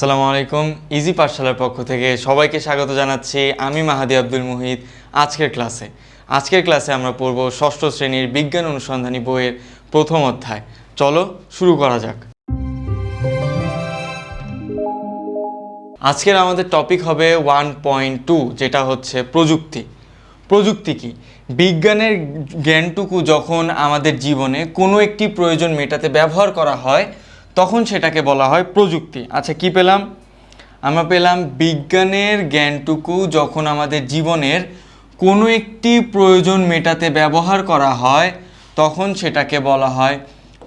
আসসালামু আলাইকুম। ইজি পাঠশালার পক্ষ থেকে সবাইকে স্বাগত জানাচ্ছি। আমি মাহাদি আব্দুল মুহিত আজকের ক্লাসে। আজকের ক্লাসে আমরা পড়ব ষষ্ঠ শ্রেণির বিজ্ঞান অনুসন্ধানী বইয়ের প্রথম অধ্যায়। চলো শুরু করা যাক। আজকের আমাদের টপিক হবে ওয়ান পয়েন্ট টু যেটা হচ্ছে প্রযুক্তি। প্রযুক্তি কি? বিজ্ঞানের জ্ঞানটুকু যখন আমাদের জীবনে কোনো একটি প্রয়োজন মেটাতে ব্যবহার করা হয় তখন সেটাকে বলা হয় প্রযুক্তি। আচ্ছা কি পেলাম? আমরা পেলাম বিজ্ঞানের জ্ঞানটুকু যখন আমাদের জীবনের কোনো একটি প্রয়োজন মেটাতে ব্যবহার করা হয়, তখন সেটাকে বলা হয়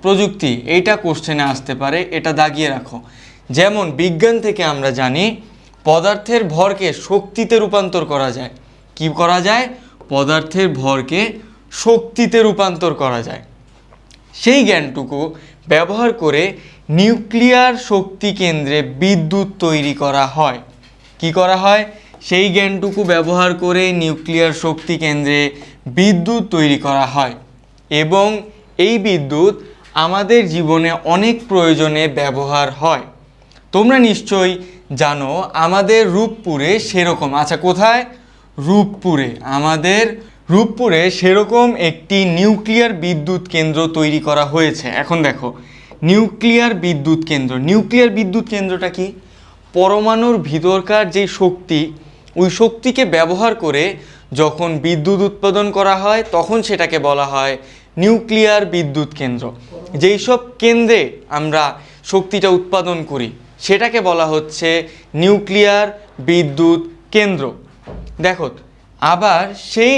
প্রযুক্তি। এইটা কোশ্চেনে আসতে পারে, এটা দাগিয়ে রাখো। যেমন, বিজ্ঞান থেকে আমরা জানি পদার্থের ভরকে শক্তিতে রূপান্তর করা যায়। কি করা যায়? পদার্থের ভরকে শক্তিতে রূপান্তর করা যায়। সেই জ্ঞানটুকু ব্যবহার করে নিউক্লিয়ার শক্তি কেন্দ্রে বিদ্যুৎ তৈরি করা হয়। কি করা হয়? সেই জ্ঞানটুকু ব্যবহার করে নিউক্লিয়ার শক্তি কেন্দ্রে বিদ্যুৎ তৈরি করা হয় এবং এই বিদ্যুৎ আমাদের জীবনে অনেক প্রয়োজনে ব্যবহার হয়। তোমরা নিশ্চয়ই জানো, আমাদের রূপপুরে সেরকম আচ্ছা কোথায়? রূপপুরে। আমাদের রূপপুরে সেরকম একটি নিউক্লিয়ার বিদ্যুৎ কেন্দ্র তৈরি করা হয়েছে। এখন দেখো নিউক্লিয়ার বিদ্যুৎ কেন্দ্র। নিউক্লিয়ার বিদ্যুৎ কেন্দ্রটা কি? পরমাণুর ভিতরকার যে শক্তি, ওই শক্তিকে ব্যবহার করে যখন বিদ্যুৎ উৎপাদন করা হয়, তখন সেটাকে বলা হয় নিউক্লিয়ার বিদ্যুৎ কেন্দ্র। যেই সব কেন্দ্রে আমরা শক্তিটা উৎপাদন করি, সেটাকে বলা হচ্ছে নিউক্লিয়ার বিদ্যুৎ কেন্দ্র। দেখো, আবার সেই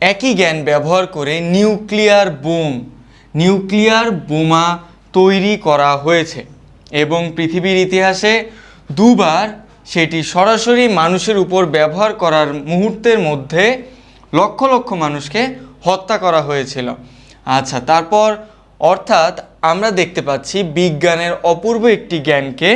একই জ্ঞান ব্যবহার করে নিউক্লিয়ার বোম, নিউক্লিয়ার বোমা তৈরি করা হয়েছে এবং পৃথিবীর ইতিহাসে দুবার সেটি সরাসরি মানুষের উপর ব্যবহার করার মুহূর্তের মধ্যে লক্ষ লক্ষ মানুষকে হত্যা করা হয়েছিল। আচ্ছা তারপর অর্থাৎ আমরা দেখতে পাচ্ছি বিজ্ঞানের অপূর্ব একটি জ্ঞানকে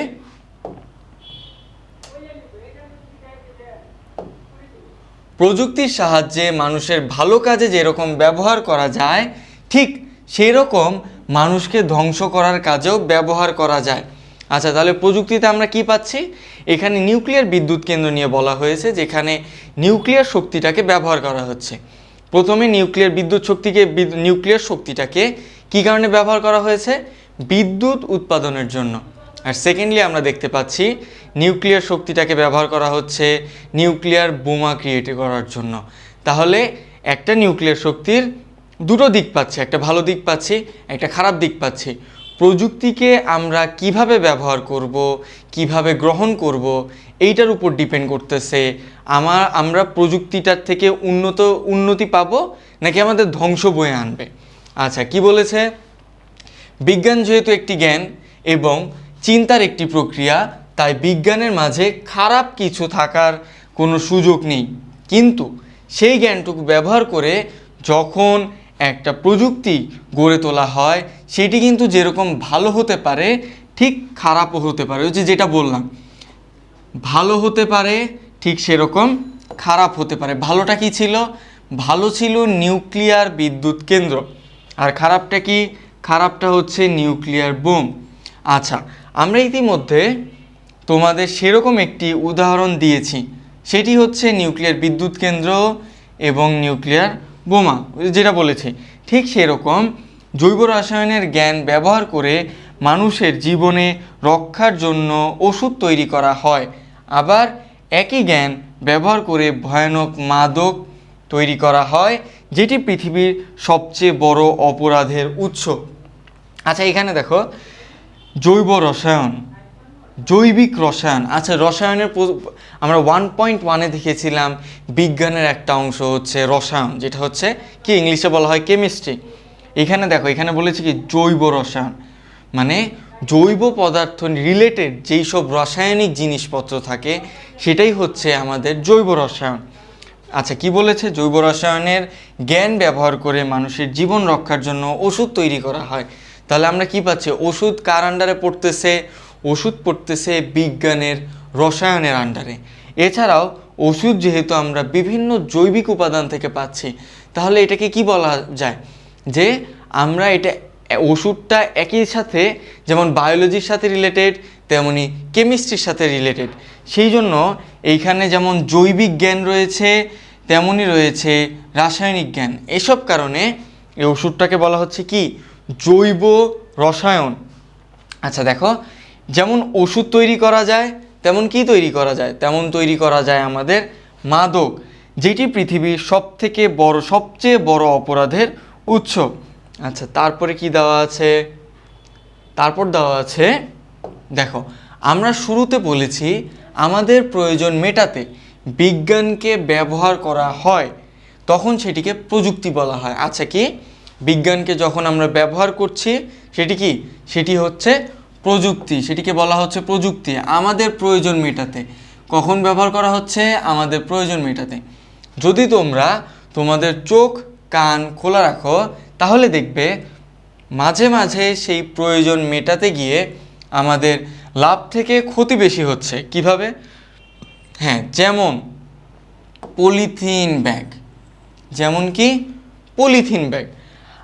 প্রযুক্তির সাহায্যে মানুষের ভালো কাজে যেরকম ব্যবহার করা যায়, ঠিক সেই রকম মানুষকে ধ্বংস করার কাজেও ব্যবহার করা যায়। আচ্ছা তাহলে প্রযুক্তিতে আমরা কি পাচ্ছি? এখানে নিউক্লিয়ার বিদ্যুৎ কেন্দ্র নিয়ে বলা হয়েছে, যেখানে নিউক্লিয়ার শক্তিটাকে ব্যবহার করা হচ্ছে। প্রথমে নিউক্লিয়ার বিদ্যুৎ শক্তিকে নিউক্লিয়ার শক্তিটাকে কী কারণে ব্যবহার করা হয়েছে? বিদ্যুৎ উৎপাদনের জন্য। আর সেকেন্ডলি আমরা দেখতে পাচ্ছি নিউক্লিয়ার শক্তিটাকে ব্যবহার করা হচ্ছে নিউক্লিয়ার বোমা ক্রিয়েট করার জন্য। তাহলে একটা নিউক্লিয়ার শক্তির দুটো দিক পাচ্ছি, একটা ভালো দিক পাচ্ছি, একটা খারাপ দিক পাচ্ছি। প্রযুক্তিকে আমরা কীভাবে ব্যবহার করব, কীভাবে গ্রহণ করব, এইটার উপর ডিপেন্ড করতেছে। আমার, আমরা প্রযুক্তিটার থেকে উন্নত, উন্নতি পাব নাকি আমাদের ধ্বংস বয়ে আনবে? আচ্ছা কি বলেছে? বিজ্ঞান যেহেতু একটি জ্ঞান এবং চিন্তার একটি প্রক্রিয়া, তাই বিজ্ঞানের মাঝে খারাপ কিছু থাকার কোনো সুযোগ নেই। কিন্তু সেই জ্ঞানটুকু ব্যবহার করে যখন একটা প্রযুক্তি গড়ে তোলা হয়, সেটি কিন্তু যেরকম ভালো হতে পারে, ঠিক খারাপও হতে পারে। ওই যে যেটা বললাম, ভালো হতে পারে, ঠিক সেরকম খারাপ হতে পারে। ভালোটা কি ছিল? ভালো ছিল নিউক্লিয়ার বিদ্যুৎ কেন্দ্র। আর খারাপটা কি? খারাপটা হচ্ছে নিউক্লিয়ার বোম। আচ্ছা আমরা ইতিমধ্যে তোমাদের সেরকম একটি উদাহরণ দিয়েছি। সেটি হচ্ছে নিউক্লিয়ার বিদ্যুৎ কেন্দ্র এবং নিউক্লিয়ার বোমা যেটা বলেছি। ঠিক সেরকম জৈব রসায়নের জ্ঞান ব্যবহার করে মানুষের জীবনে রক্ষার জন্য ওষুধ তৈরি করা হয়। আবার একই জ্ঞান ব্যবহার করে ভয়ানক মাদক তৈরি করা হয়, যেটি পৃথিবীর সবচেয়ে বড় অপরাধের উৎস। আচ্ছা এখানে দেখো, জৈব রসায়ন। জৈবিক রসায়ন। আচ্ছা রসায়নের আমরা ওয়ান পয়েন্ট ওয়ানে দেখেছিলাম বিজ্ঞানের একটা অংশ হচ্ছে রসায়ন, যেটা হচ্ছে কি ইংলিশে বলা হয় কেমিস্ট্রি এখানে দেখো, এখানে বলেছে কি জৈব রসায়ন। মানে জৈব পদার্থ রিলেটেড যেই সব রাসায়নিক জিনিসপত্র থাকে, সেটাই হচ্ছে আমাদের জৈব রসায়ন। আচ্ছা কি বলেছে? জৈব রসায়নের জ্ঞান ব্যবহার করে মানুষের জীবন রক্ষার জন্য ওষুধ তৈরি করা হয়। তাহলে আমরা কি পাচ্ছি? ওষুধ কার আন্ডারে পড়তেছে? ওষুধ পড়তেছে বিজ্ঞানের রসায়নের আন্ডারে। এছাড়াও ওষুধ যেহেতু আমরা বিভিন্ন জৈবিক উপাদান থেকে পাচ্ছি, তাহলে এটাকে কি বলা যায়? যে আমরা এটা ওষুধটা একই সাথে, যেমন বায়োলজির সাথে রিলেটেড তেমনি কেমিস্ট্রির সাথে রিলেটেড সেই জন্য এইখানে যেমন জৈবিক জ্ঞান রয়েছে তেমনই রয়েছে রাসায়নিক জ্ঞান। এসব কারণে এই ওষুধটাকে বলা হচ্ছে কি? জৈব রসায়ন। আচ্ছা দেখো যেমন ওষুধ তৈরি করা যায়, তেমন কি তৈরি করা যায়? তেমন তৈরি করা যায় আমাদের মাদক, যেটি পৃথিবীর সবথেকে বড়, সবচেয়ে বড় অপরাধের উৎস। আচ্ছা তারপরে কি দেওয়া আছে? তারপর দেওয়া আছে, দেখো, আমরা শুরুতে বলেছি আমাদের প্রয়োজন মেটাতে বিজ্ঞানকে ব্যবহার করা হয়, তখন সেটিকে প্রযুক্তি বলা হয়। আচ্ছা কি? বিজ্ঞানকে যখন আমরা ব্যবহার করছি, সেটি কি? সেটি হচ্ছে প্রযুক্তি, সেটিকে বলা হচ্ছে প্রযুক্তি, আমাদের প্রয়োজন মেটাতে। কখন ব্যবহার করা হচ্ছে? আমাদের প্রয়োজন মেটাতে। যদি তোমরা তোমাদের চোখ, কান খোলা রাখো, তাহলে দেখবে মাঝে মাঝে সেই প্রয়োজন মেটাতে গিয়ে আমাদের লাভ থেকে ক্ষতি বেশি হচ্ছে। কীভাবে? হ্যাঁ যেমন পলিথিন ব্যাগ। যেমন কি? Polythene bag.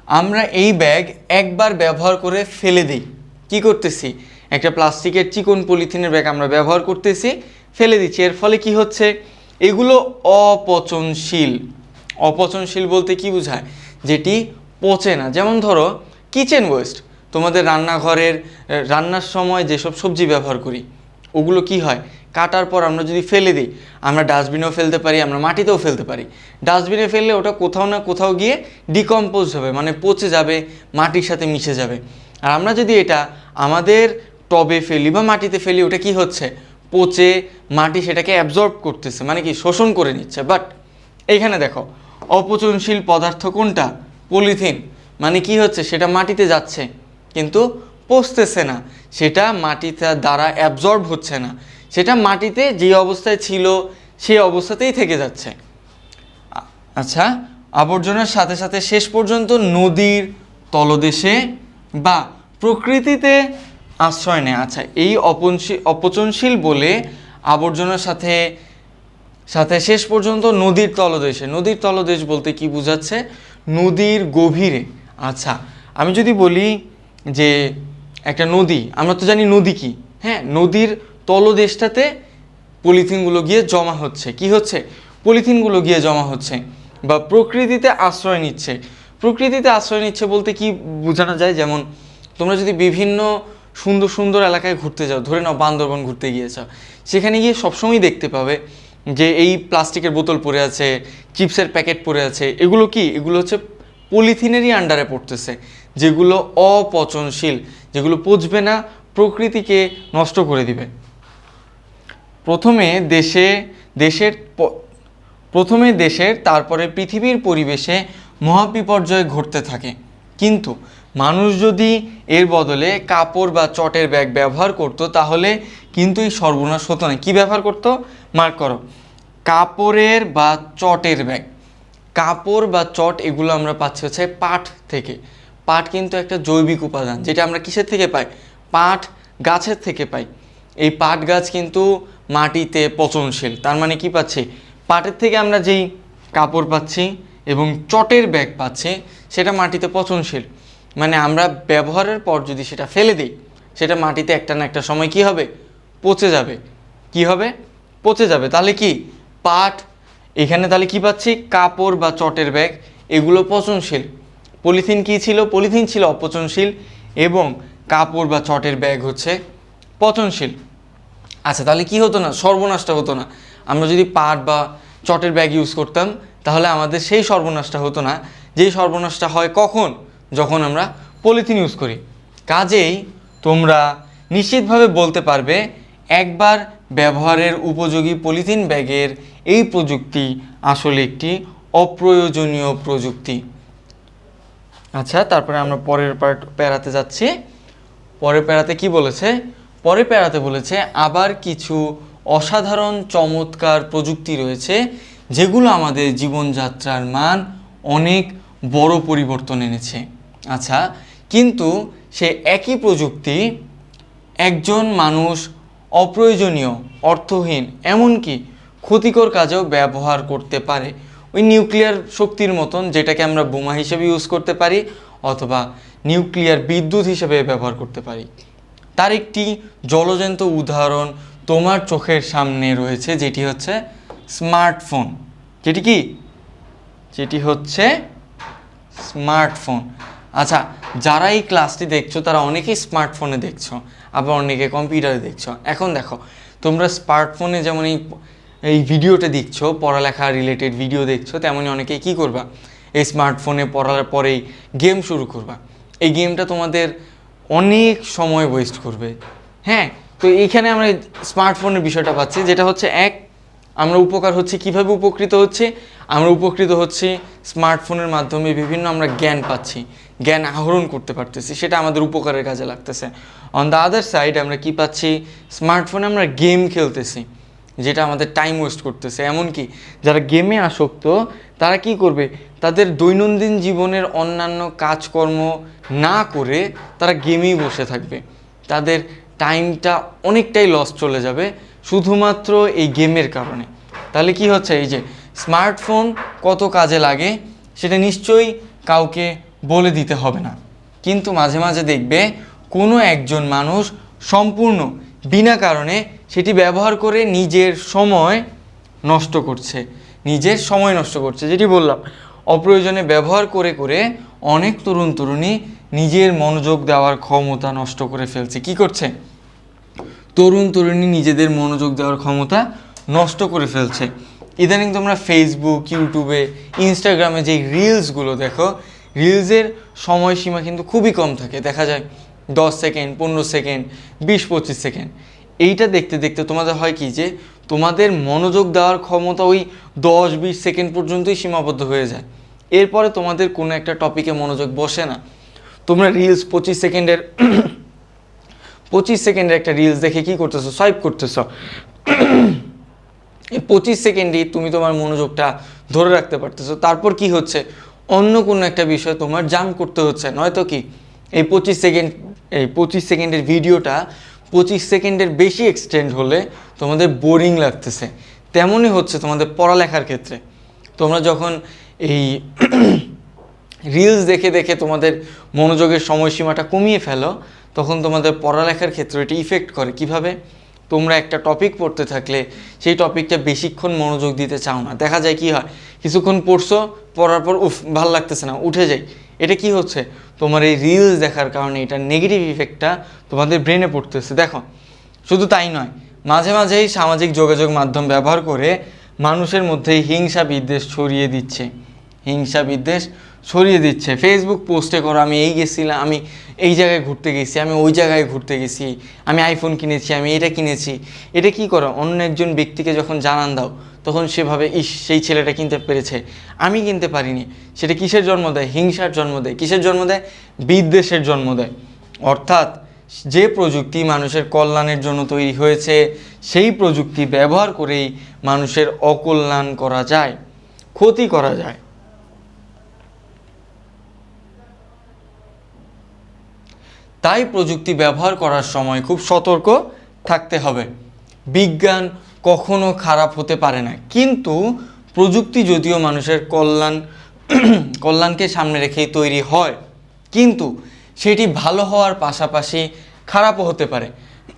আমরা এই ব্যাগ একবার ব্যবহার করে ফেলে দিই। কি করতেছি? একটা প্লাস্টিকের চিকন পলিথিনের ব্যাগ আমরা ব্যবহার করতেছি, ফেলে দিচ্ছি। এর ফলে কি হচ্ছে? এগুলো অপচনশীল। অপচনশীল বলতে কি বোঝায়? যেটি পচে না। যেমন ধরো কিচেন ওয়েস্ট তোমাদের রান্নাঘরের রান্নার সময় যেসব সবজি ব্যবহার করি, ওগুলো কি হয়? কাটার পর আমরা যদি ফেলে দিই, আমরা ডাস্টবিনেও ফেলতে পারি, আমরা মাটিতেও ফেলতে পারি। ডাস্টবিনে ফেললে ওটা কোথাও না কোথাও গিয়ে ডিকম্পোজ হবে মানে পচে যাবে, মাটির সাথে মিশে যাবে। আর আমরা যদি এটা আমাদের টবে ফেলি বা মাটিতে ফেলি, ওটা কি হচ্ছে? পচে মাটি সেটাকে অ্যাবজর্ব করতেছে মানে কি শোষণ করে নিচ্ছে। বাট এইখানে দেখো অপচনশীল পদার্থ কোনটা? পলিথিন। মানে কি হচ্ছে? সেটা মাটিতে যাচ্ছে, কিন্তু পচতেছে না। সেটা মাটিতে দ্বারা অ্যাবজর্ব হচ্ছে না। সেটা মাটিতে যে অবস্থায় ছিল সেই অবস্থাতেই থেকে যাচ্ছে। আচ্ছা আবর্জনার সাথে সাথে শেষ পর্যন্ত নদীর তলদেশে বা প্রকৃতিতে আশ্রয় নেয়। আচ্ছা এই অপনশীল অপচনশীল বলে আবর্জনার সাথে সাথে শেষ পর্যন্ত নদীর তলদেশে। নদীর তলদেশ বলতে কি বোঝাচ্ছে? নদীর গভীরে। আচ্ছা আমি যদি বলি যে একটা নদী, আমরা তো জানি নদী কি। হ্যাঁ নদীর তলদেশটাতে পলিথিনগুলো গিয়ে জমা হচ্ছে। কি হচ্ছে? পলিথিনগুলো গিয়ে জমা হচ্ছে বা প্রকৃতিতে আশ্রয় নিচ্ছে। প্রকৃতিতে আশ্রয় নিচ্ছে বলতে কি বোঝানো যায়? যেমন, তোমরা যদি বিভিন্ন সুন্দর সুন্দর এলাকায় ঘুরতে যাও, ধরে নাও বান্দরবন ঘুরতে গিয়েছ, সেখানে গিয়ে সবসময় দেখতে পাবে যে এই প্লাস্টিকের বোতল পড়ে আছে, চিপসের প্যাকেট পড়ে আছে, এগুলো কি? এগুলো হচ্ছে পলিথিনেরই আন্ডারে পড়তেছে, যেগুলো অপচনশীল, যেগুলো পচবে না, প্রকৃতিকে নষ্ট করে দিবে। প্রথমে দেশে, দেশের প্রথমে দেশের, তারপরে পৃথিবীর পরিবেশে মহাবিপর্যয় ঘটতে থাকে। কিন্তু মানুষ যদি এর বদলে কাপড় বা চটের ব্যাগ ব্যবহার করত, তাহলে কিন্তু এই সর্বনাশ হতো না। কী ব্যবহার করতো? মার্ক করো। কাপড়ের বা চটের ব্যাগ। কাপড় বা চট এগুলো আমরা পাচ্ছি হচ্ছে পাট থেকে। পাট কিন্তু একটা জৈবিক উপাদান, যেটা আমরা কিসের থেকে পাই? পাট গাছের থেকে পাই। এই পাট গাছ কিন্তু মাটিতে পচনশীল। তার মানে কি পাচ্ছি? পাটের থেকে আমরা যেই কাপড় পাচ্ছি এবং চটের ব্যাগ পাচ্ছি, সেটা মাটিতে পচনশীল। মানে আমরা ব্যবহারের পর যদি সেটা ফেলে দিই, সেটা মাটিতে একটা না একটা সময় কি হবে? পচে যাবে। কি হবে? পচে যাবে। তাহলে কি? পাট, এখানে তাহলে কি পাচ্ছি? কাপড় বা চটের ব্যাগ, এগুলো পচনশীল। পলিথিন কি ছিল? পলিথিন ছিল অপচনশীল এবং কাপড় বা চটের ব্যাগ হচ্ছে পচনশীল। আচ্ছা তাহলে কি হতো না? সর্বনাশটা হতো না। আমরা যদি পাট বা চটের ব্যাগ ইউজ করতাম তাহলে আমাদের সেই সর্বনাশটা হতো না। যেই সর্বনাশটা হয় কখন? যখন আমরা পলিথিন ইউজ করি। কাজেই তোমরা নিশ্চিতভাবে বলতে পারবে, একবার ব্যবহারের উপযোগী পলিথিন ব্যাগের এই প্রযুক্তি আসলে একটি অপ্রয়োজনীয় প্রযুক্তি। আচ্ছা তারপরে আমরা পরের প্যারাতে যাচ্ছি। পরের প্যারাতে কি বলেছে? পরের প্যারাতে বলেছে, আবার কিছু অসাধারণ চমৎকার প্রযুক্তি রয়েছে যেগুলো আমাদের জীবনযাত্রার মান অনেক বড় পরিবর্তন এনেছে। আচ্ছা কিন্তু সে একই প্রযুক্তি একজন মানুষ অপ্রয়োজনীয়, অর্থহীন, এমনকি ক্ষতিকর কাজেও ব্যবহার করতে পারে। ওই নিউক্লিয়ার শক্তির মতন যেটাকে আমরা বোমা হিসেবে ইউজ করতে পারি অথবা নিউক্লিয়ার বিদ্যুৎ হিসেবে ব্যবহার করতে পারি। তার একটি জলজন্ত উদাহরণ তোমার চোখের সামনে রয়েছে, যেটি হচ্ছে স্মার্টফোন। যেটি কি? যেটি হচ্ছে স্মার্টফোন। আচ্ছা যারা এই ক্লাসটি দেখছ, তারা অনেকেই স্মার্টফোনে দেখছ, আবার অনেকে কম্পিউটারে দেখছ। এখন দেখো, তোমরা স্মার্টফোনে যেমন এই এই ভিডিওটা দেখছ, পড়ালেখা রিলেটেড ভিডিও দেখছ তেমনই অনেকেই কী করবা? এই স্মার্টফোনে পড়ার পরেই গেম শুরু করবা। এই গেমটা তোমাদের অনেক সময় ওয়েস্ট করবে। হ্যাঁ তো এইখানে আমরা স্মার্টফোনের বিষয়টা পাচ্ছি, যেটা হচ্ছে এক আমরা উপকার হচ্ছে, কীভাবে উপকৃত হচ্ছে? আমরা উপকৃত হচ্ছি স্মার্টফোনের মাধ্যমে বিভিন্ন আমরা জ্ঞান পাচ্ছি, জ্ঞান আহরণ করতে পারতেছি, সেটা আমাদের উপকারের কাজে লাগতেছে। অন দ্য আদার সাইড আমরা কি পাচ্ছি? স্মার্টফোনে আমরা গেম খেলতেছি, যেটা আমাদের টাইম ওয়েস্ট করতেছে। এমনকি যারা গেমে আসক্ত, তারা কি করবে? তাদের দৈনন্দিন জীবনের অন্যান্য কাজকর্ম না করে তারা গেমেই বসে থাকবে। তাদের টাইমটা অনেকটাই লস চলে যাবে। শুধুমাত্র এই গেমের কারণে। তাহলে কি হচ্ছে? এই যে স্মার্টফোন কত কাজে লাগে, সেটা নিশ্চয়ই কাউকে বলে দিতে হবে না। কিন্তু মাঝে মাঝে দেখবে কোনো একজন মানুষ সম্পূর্ণ বিনা কারণে সেটি ব্যবহার করে নিজের সময় নষ্ট করছে। নিজের সময় নষ্ট করছে। যেটি বললাম, অপ্রয়োজনে ব্যবহার করে করে অনেক তরুণ তরুণী নিজের মনোযোগ দেওয়ার ক্ষমতা নষ্ট করে ফেলছে। কি করছে? তরুণ তরুণী নিজেদের মনোযোগ দেওয়ার ক্ষমতা নষ্ট করে ফেলছে। ইদানিং তোমরা ফেসবুক ইউটিউবে ইনস্টাগ্রামে যেই রিলসগুলো দেখো রিলসের সময়সীমা কিন্তু খুবই কম থাকে। দেখা যায় দশ সেকেন্ড, পনেরো সেকেন্ড, বিশ, পঁচিশ সেকেন্ড। এইটা দেখতে দেখতে তোমাদের হয় কি যে, তোমাদের মনোযোগ দেওয়ার ক্ষমতা ওই দশ, বিশ সেকেন্ড পর্যন্তই সীমাবদ্ধ হয়ে যায়। এরপরে তোমাদের কোনো একটা টপিকে মনোযোগ বসে না। তোমরা রিলস পঁচিশ সেকেন্ডের পঁচিশ সেকেন্ডের একটা রিলস দেখে কি করতেছো? সোয়াইপ করতেছো। এই পঁচিশ সেকেন্ডেই তুমি তোমার মনোযোগটা ধরে রাখতে পারতেছো। তারপর কি হচ্ছে? অন্য কোনো একটা বিষয় তোমার জাম করতে হচ্ছে। নয়তো কি? এই পঁচিশ সেকেন্ড, এই পঁচিশ সেকেন্ডের ভিডিওটা পঁচিশ সেকেন্ডের বেশি এক্সটেন্ড হলে তোমাদের বোরিং লাগতেছে। তেমনই হচ্ছে তোমাদের পড়ালেখার ক্ষেত্রে। তোমরা যখন এই রিলস দেখে দেখে তোমাদের মনোযোগের সময়সীমাটা কমিয়ে ফেলো তখন তোমাদের পড়ালেখার ক্ষেত্রে এটি ইফেক্ট করে। কীভাবে? তোমরা একটা টপিক পড়তে থাকলে সেই টপিকটা বেশিক্ষণ মনোযোগ দিতে চাও না। দেখা যায় কি হয়, কিছুক্ষণ পড়ছো, পড়ার পর উফ, ভালো লাগতেছে না, উঠে যাই। এটা কি হচ্ছে? তোমার এই রিলস দেখার কারণে এটা নেগেটিভ ইফেক্টটা তোমাদের ব্রেনে পড়তেছে। দেখো, শুধু তাই নয়, মাঝে মাঝেই সামাজিক যোগাযোগ মাধ্যম ব্যবহার করে মানুষের মধ্যে হিংসা বিদ্বেষ ছড়িয়ে দিচ্ছে। হিংসা বিদ্বেষ ছড়িয়ে দিচ্ছে। ফেসবুক পোস্টে করো, আমি এই গেছিলাম, আমি এই জায়গায় ঘুরতে গেছি, আমি ওই জায়গায় ঘুরতে গেছি, আমি আইফোন কিনেছি, আমি এটা কিনেছি। এটা কি করো? অন্য একজন ব্যক্তিকে যখন জানান দাও, তখন সেভাবে ইস, সেই ছেলেটা কিনতে পেরেছে। আমি কিনতে পারিনি। সেটা কিসের জন্ম দেয়? হিংসার জন্ম দেয়। কিসের জন্ম দেয়? বিদ্বেষের জন্ম দেয়। অর্থাৎ যে প্রযুক্তি মানুষের কল্যাণের জন্য তৈরি হয়েছে, সেই প্রযুক্তি ব্যবহার করেই মানুষের অকল্যাণ করা যায়, ক্ষতি করা যায়। তাই প্রযুক্তি ব্যবহার করার সময় খুব সতর্ক থাকতে হবে। বিজ্ঞান কখনো খারাপ হতে পারে না। কিন্তু প্রযুক্তি যদিও মানুষের কল্যাণ, কল্যাণকে সামনে রেখেই তৈরি হয়, কিন্তু সেটি ভালো হওয়ার পাশাপাশি খারাপও হতে পারে।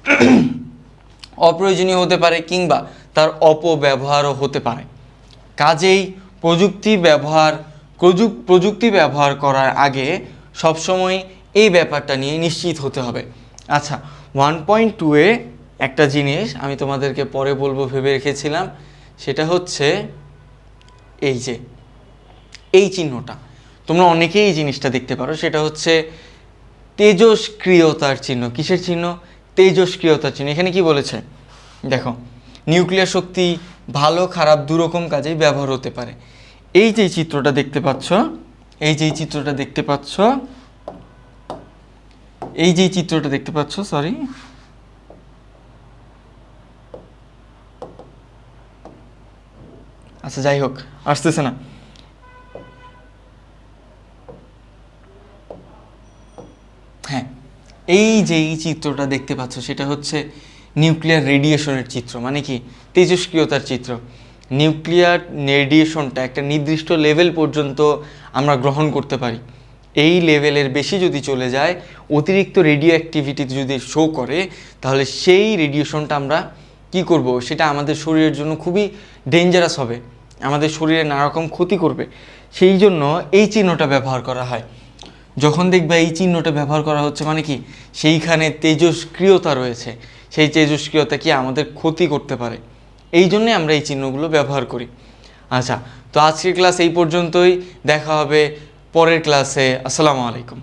অপ্রয়োজনীয় হতে পারে কিংবা তার অপব্যবহারও হতে পারে। কাজেই প্রযুক্তি ব্যবহার প্রযুক- প্রযুক্তি ব্যবহার করার আগে সবসময় এই ব্যাপারটা নিয়ে নিশ্চিত হতে হবে। আচ্ছা ওয়ান পয়েন্ট টুয়ে একটা জিনিস আমি তোমাদেরকে পরে বলব ভেবে রেখেছিলাম, সেটা হচ্ছে এই যে, এই চিহ্নটা। তোমরা অনেকেই এই জিনিসটা দেখতে পারো, সেটা হচ্ছে তেজস্ক্রিয়তার চিহ্ন। কিসের চিহ্ন? তেজস্ক্রিয়তার চিহ্ন। এখানে কি বলেছে? দেখো, নিউক্লিয়ার শক্তি ভালো, খারাপ, দুরকম কাজেই ব্যবহার হতে পারে। এই যে চিত্রটা দেখতে পাচ্ছ, এই যে চিত্রটা দেখতে পাচ্ছ এই যে চিত্রটা দেখতে পাচ্ছ সরি আচ্ছা যাই হোক, আসতেছে না। হ্যাঁ এই যে এই চিত্রটা দেখতে পাচ্ছ, সেটা হচ্ছে নিউক্লিয়ার রেডিয়েশনের চিত্র মানে কি? তেজস্ক্রিয়তার চিত্র। নিউক্লিয়ার রেডিয়েশনটা একটা নির্দিষ্ট লেভেল পর্যন্ত আমরা গ্রহণ করতে পারি। এই লেভেলের বেশি যদি চলে যায়, অতিরিক্ত রেডিও অ্যাক্টিভিটি যদি শো করে, তাহলে সেই রেডিয়েশনটা আমরা কি করব? সেটা আমাদের শরীরের জন্য খুবই ডেঞ্জারাস হবে। আমাদের শরীরে নানা রকম ক্ষতি করবে। সেই জন্য এই চিহ্নটা ব্যবহার করা হয়। যখন দেখবে এই চিহ্নটা ব্যবহার করা হচ্ছে মানে কি? সেইখানে তেজস্ক্রিয়তা রয়েছে। সেই তেজস্ক্রিয়তা কি আমাদের ক্ষতি করতে পারে? এই জন্যে আমরা এই চিহ্নগুলো ব্যবহার করি। আচ্ছা তো আজকের ক্লাস এই পর্যন্তই। দেখা হবে পরের ক্লাসে। আসসালামু আলাইকুম।